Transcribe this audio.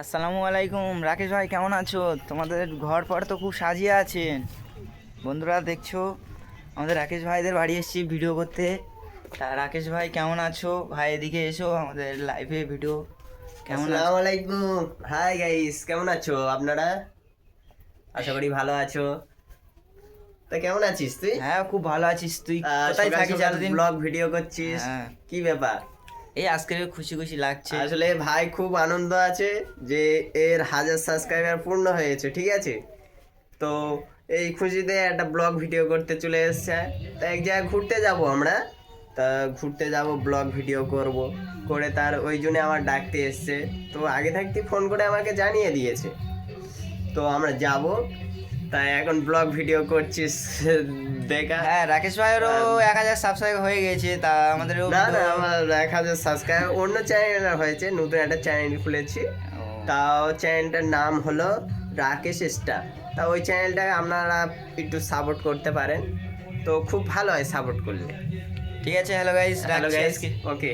আসসালামু আলাইকুম। রাকেশ ভাই কেমন আছো? তোমাদের ঘর পর তো খুব সাজিয়ে আছেন। বন্ধুরা দেখছ? আমাদের রাকেশ ভাইদের বাড়ি এসেছি ভিডিও করতে। তা রাকেশ ভাই কেমন আছো? ভাই এদিকে এসো আমাদের লাইভে ভিডিও কেমন আসসালামু আলাইকুম। হাই গাইস কেমন আছো আপনারা? আশা করি ভালো আছো। তা কেমন আছিস তুই? হ্যাঁ খুব ভালো আছিস। তুই কোথায় থাকিস ব্লগ ভিডিও করছিস। হ্যাঁ। কি ব্যাপার? এই আজকে খুশি খুশি লাগছে। আসলে ভাই খুব আনন্দ আছে যে এর হাজার সাবস্ক্রাইবার পূর্ণ হয়েছে, ঠিক আছে? তো এই খুশিতে একটা ব্লগ ভিডিও করতে চলে এসেছে। তা এক জায়গায় ঘুরতে যাব আমরা। তা ঘুরতে যাব ব্লগ ভিডিও করব। করে তার ওই জন্য আমার ডাকতে এসছে। তো আগে থাকতে ফোন করে আমাকে জানিয়ে দিয়েছে। তো আমরা যাব। তাই এখন ব্লগ ভিডিও করছিস দেখা। হ্যাঁ রাকেশ ভাইয়েরও এক হাজার সাবস্ক্রাইব হয়ে গেছে তা আমাদেরও না না আমার এক হাজার সাবস্ক্রাইব অন্য চ্যানেল হয়েছে নতুন একটা চ্যানেল খুলেছি। তাও চ্যানেলটার নাম হলো রাকেশ স্টার তা ওই চ্যানেলটাকে আপনারা একটু সাপোর্ট করতে পারেন। তো খুব ভালো হয় সাপোর্ট করলে। ঠিক আছে hello guys hello guys okay